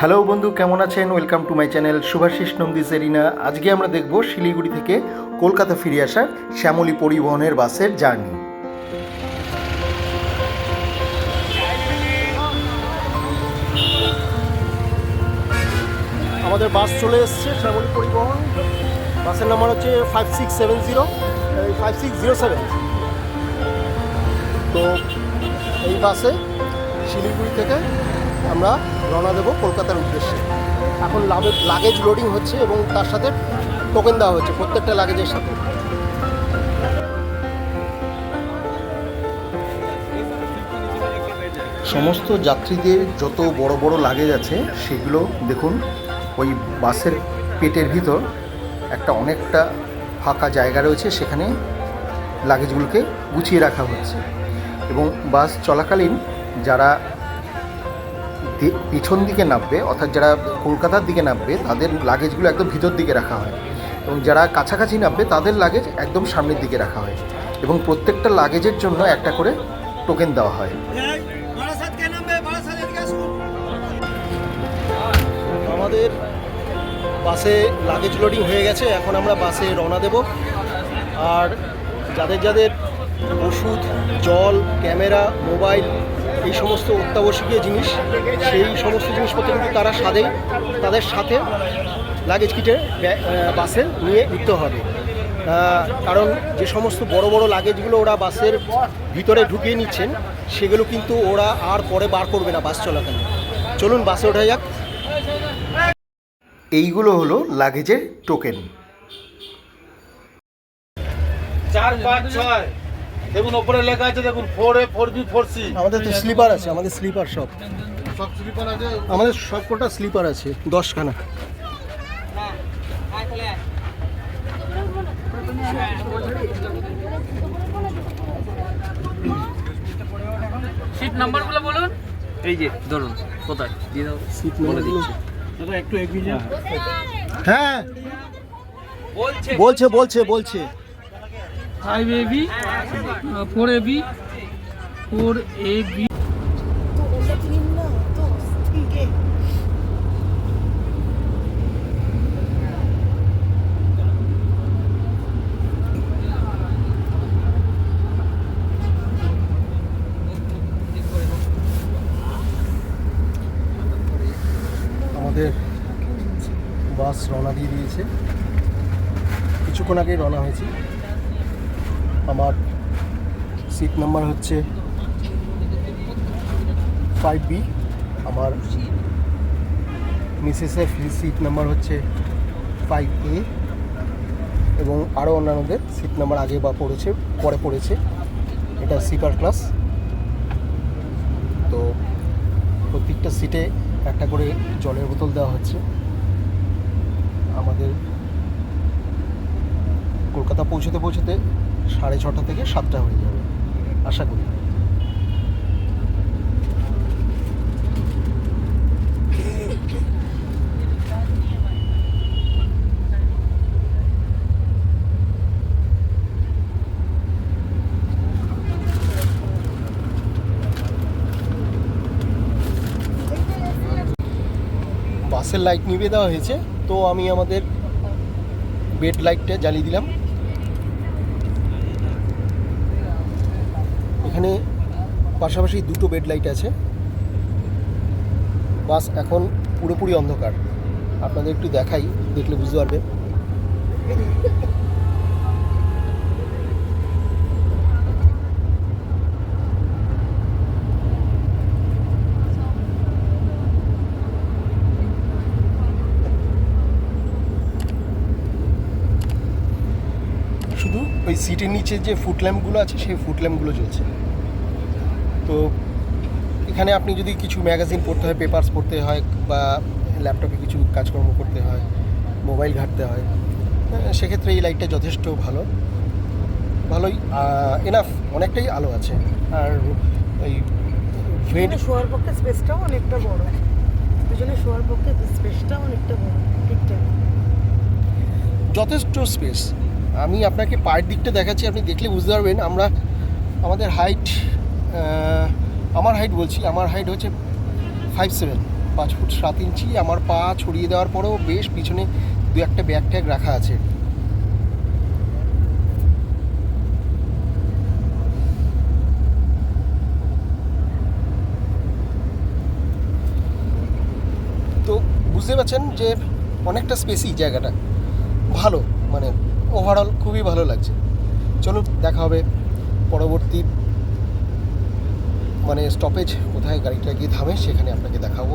Hello বন্ধু, কেমন আছেন? Welcome to my channel Subhashis Nandi Serena. আজকে আমরা দেখব শিলিগুড়ি থেকে কলকাতা ফিরে আসা শ্যামলী পরিবহনের বাসের জার্নি। আমাদের বাস চলে এসছে শ্যামলী পরিবহন। বাসের নাম্বার হচ্ছে five six seven zero five six zero seven তো এই বাসে শিলিগুড়ি থেকে আমরা রওনা দেবো কলকাতার উদ্দেশ্যে। এখন লাগেজ লোডিং হচ্ছে এবং তার সাথে টোকেন দেওয়া হচ্ছে, প্রত্যেকটা লাগেজের সাথে। সমস্ত যাত্রীদের যত বড় বড় লাগেজ আছে, সেগুলো দেখুন, ওই বাসের পেটের ভিতর একটা অনেকটা ফাঁকা জায়গা রয়েছে, সেখানে লাগেজগুলোকে গুছিয়ে রাখা হচ্ছে। এবং বাস চলাকালীন যারা পিছন দিকে নামবে, অর্থাৎ যারা কলকাতার দিকে নামবে, তাদের লাগেজগুলো একদম ভিতর দিকে রাখা হয়। এবং যারা কাছাকাছি নামবে, তাদের লাগেজ একদম সামনের দিকে রাখা হয়। এবং প্রত্যেকটা লাগেজের জন্য একটা করে টোকেন দেওয়া হয়। আমাদের বাসে লাগেজ লোডিং হয়ে গেছে, এখন আমরা বাসে রওনা দেব। আর যাদের যাদের ওষুধ, জল, ক্যামেরা, মোবাইল এই সমস্ত অত্যাবশ্যকীয় জিনিস, সেই সমস্ত জিনিসপত্র কিন্তু তারা সাথেই তাদের সাথে লাগেজ কিটে বাসে নিয়ে উঠতে হবে। কারণ যে সমস্ত বড় বড় লাগেজগুলো ওরা বাসের ভিতরে ঢুকিয়ে নিচ্ছেন, সেগুলো কিন্তু ওরা আর পরে বার করবে না বাস চলাকালীন চলুন বাসে ওঠা যাক। এইগুলো হলো লাগেজের টোকেন চার পাঁচ ছয়। দেখুন ওপরে লেখা আছে দেখুন four A four B four C আমাদের তো স্লিপার আছে আমাদের স্লিপার সব। সব স্লিপার আছে? আমাদের সব কটা স্লিপার আছে দশখানা। সিট নাম্বারগুলো বলুন। এই যে ধরুন কোথায়? দিয়ে দাও সিট বলে দিচ্ছি। একটু এগিয়ে যান। হ্যাঁ। বলছে। বলছে বলছে বলছে। Five A B four A B four A B আমাদের বাস রওনা দিয়ে দিয়েছে। কিছুক্ষণ আগেই রওনা হয়েছি। আমার সিট নাম্বার হচ্ছে ফাইভ বি আমার মিসেসের সিট নাম্বার হচ্ছে ফাইভ এ এবং আরও অন্যান্যদের সিট নাম্বার আগে বা পড়েছে, পরে পড়েছে। এটা স্লিপার ক্লাস তো প্রত্যেকটা সিটে একটা করে জলের বোতল দেওয়া হচ্ছে। আমাদের কলকাতা পৌঁছতে পৌঁছতে সাড়ে ছটা থেকে সাতটা হয়ে যাবে। আশা করি। বাসের লাইট নিভিয়ে দেওয়া হয়েছে, তো আমি আমাদের বেড লাইটটা জ্বালিয়ে দিলাম। এখানে পাশাপাশি দুটো বেড লাইট আছে। বাস এখন পুরোপুরি অন্ধকার। আপনাদের একটু দেখাই, দেখলে বুঝতে পারবেন। শুধু ওই সিটের নিচে যে ফুট ল্যাম্পগুলো আছে, সেই ফুট ল্যাম্পগুলো জ্বলছে। তো এখানে আপনি যদি কিছু ম্যাগাজিন পড়তে হয় পেপারস পড়তে হয় বা ল্যাপটপে কিছু কাজকর্ম করতে হয় মোবাইল ঘাঁটতে হয় সেক্ষেত্রে এই লাইটটা যথেষ্ট ভালো। ভালোই এনাফ অনেকটাই আলো আছে। আর এই ভেন্ট শোয়ার পক্ষে স্পেসটাও অনেকটা বড়। দুজনে শোয়ার পক্ষে স্পেসটাও অনেকটা বড় ঠিকঠাক যথেষ্ট স্পেস আমি আপনাকে পায়ের দিকটা দেখাচ্ছি আপনি দেখলে বুঝতে পারবেন আমরা আমাদের হাইট আমার হাইট বলছি, আমার হাইট হচ্ছে ফাইভ সেভেন পাঁচ ফুট সাত ইঞ্চি আমার পা ছড়িয়ে দেওয়ার পরেও বেশ পিছনে দু একটা ব্যাগ ট্যাগ রাখা আছে। তো বুঝতে পারছেন যে অনেকটা স্পেসি জায়গাটা। ভালো মানে ওভারঅল খুবই ভালো লাগছে। চলুন, দেখা হবে পরবর্তী মানে স্টপেজ কোথায় গাড়িটা গিয়ে থামে সেখানে আপনাকে দেখাবো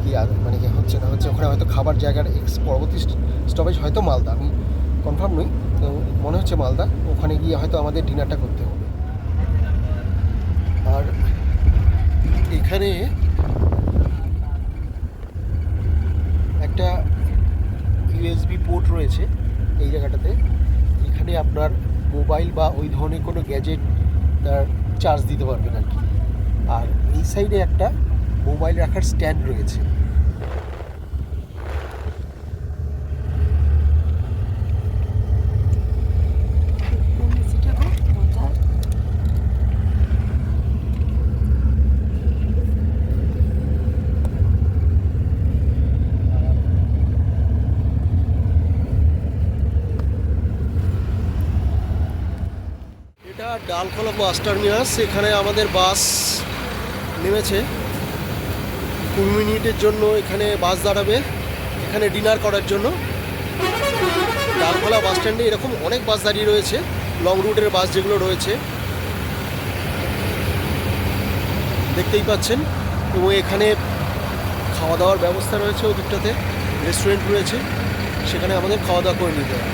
কি আর মানে কি হচ্ছে না হচ্ছে। ওখানে হয়তো খাবার জায়গার এক্স পরবর্তী স্টপেজ হয়তো মালদা, আমি কনফার্ম নই। তো মনে হচ্ছে মালদা, ওখানে গিয়ে হয়তো আমাদের ডিনারটা করতে হবে। আর এখানে একটা ইউএসবি পোর্ট রয়েছে এই জায়গাটাতে। এখানে আপনার মোবাইল বা ওই ধরনের কোনো গ্যাজেট তার চার্জ দিতে পারবেন আর কি। আর এই সাইডে একটা মোবাইল রাখার স্ট্যান্ড রয়েছে। ডালখোলা বাস টার্মিনাস এখানে আমাদের বাস নেমেছে। কুড়ি মিনিটের জন্য এখানে বাস দাঁড়াবে। এখানে ডিনার করার জন্য। ডালখোলা বাস স্ট্যান্ডে এরকম অনেক বাস দাঁড়িয়ে রয়েছে, লং রুটের বাস যেগুলো রয়েছে। দেখতেই পাচ্ছেন। এবং এখানে খাওয়া দাওয়ার ব্যবস্থা রয়েছে ওদিকটাতে। রেস্টুরেন্ট রয়েছে। সেখানে আমাদের খাওয়া দাওয়া করে নিতে হবে।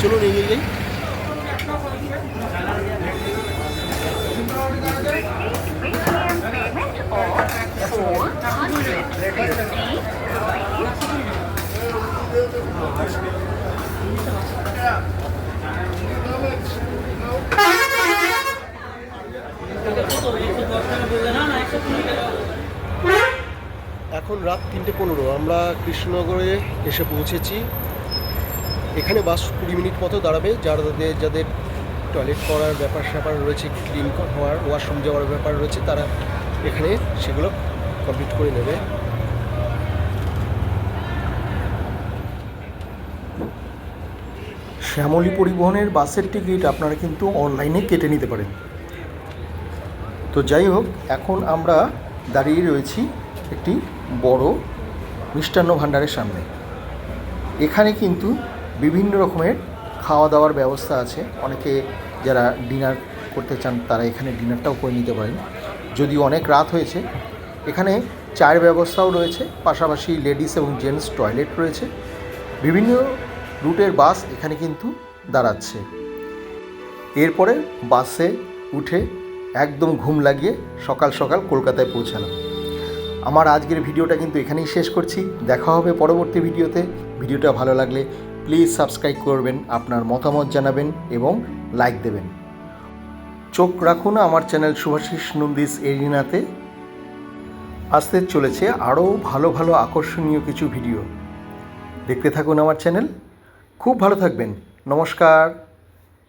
চলুন এগিয়ে যাই। এখন রাত তিনটে পনেরো, আমরা কৃষ্ণনগরে এসে পৌঁছেছি। এখানে বাস কুড়ি মিনিট মতো দাঁড়াবে যাদের যাদের টয়লেট করার ব্যাপার স্যাপার রয়েছে ক্লিন হওয়ার ওয়াশরুম যাওয়ার ব্যাপার রয়েছে, তারা এখানে সেগুলো কমপ্লিট করে নেবে। শ্যামলী পরিবহনের বাসের টিকিট আপনারা কিন্তু অনলাইনে কেটে নিতে পারেন। তো যাই হোক, এখন আমরা দাঁড়িয়ে রয়েছি একটি বড় মিষ্টান্ন ভাণ্ডারের সামনে। এখানে কিন্তু বিভিন্ন রকমের খাওয়া দাওয়ার ব্যবস্থা আছে। অনেকে যারা ডিনার করতে চান, তারা এখানে ডিনারটাও করে নিতে পারেন। যদি অনেক রাত হয়েছে, এখানে চায়ের ব্যবস্থাও রয়েছে। পাশাপাশি লেডিস এবং জেন্টস টয়লেট রয়েছে। বিভিন্ন রুটের বাস এখানে কিন্তু দাঁড়াচ্ছে। এরপরে বাসে উঠে একদম ঘুম লাগিয়ে সকাল সকাল কলকাতায় পৌঁছালাম। আমার আজকের ভিডিওটা কিন্তু এখানেই শেষ করছি। দেখা হবে পরবর্তী ভিডিওতে। ভিডিওটা ভালো লাগলে প্লিজ সাবস্ক্রাইব করবেন, আপনার মতামত জানাবেন এবং লাইক দেবেন। চোখ রাখুন আমার চ্যানেল শুভাশিস নন্দিস এরিনাতে। আসতে চলেছে আরও ভালো ভালো আকর্ষণীয় কিছু ভিডিও। দেখতে থাকুন আমার চ্যানেল। খুব ভালো থাকবেন। নমস্কার।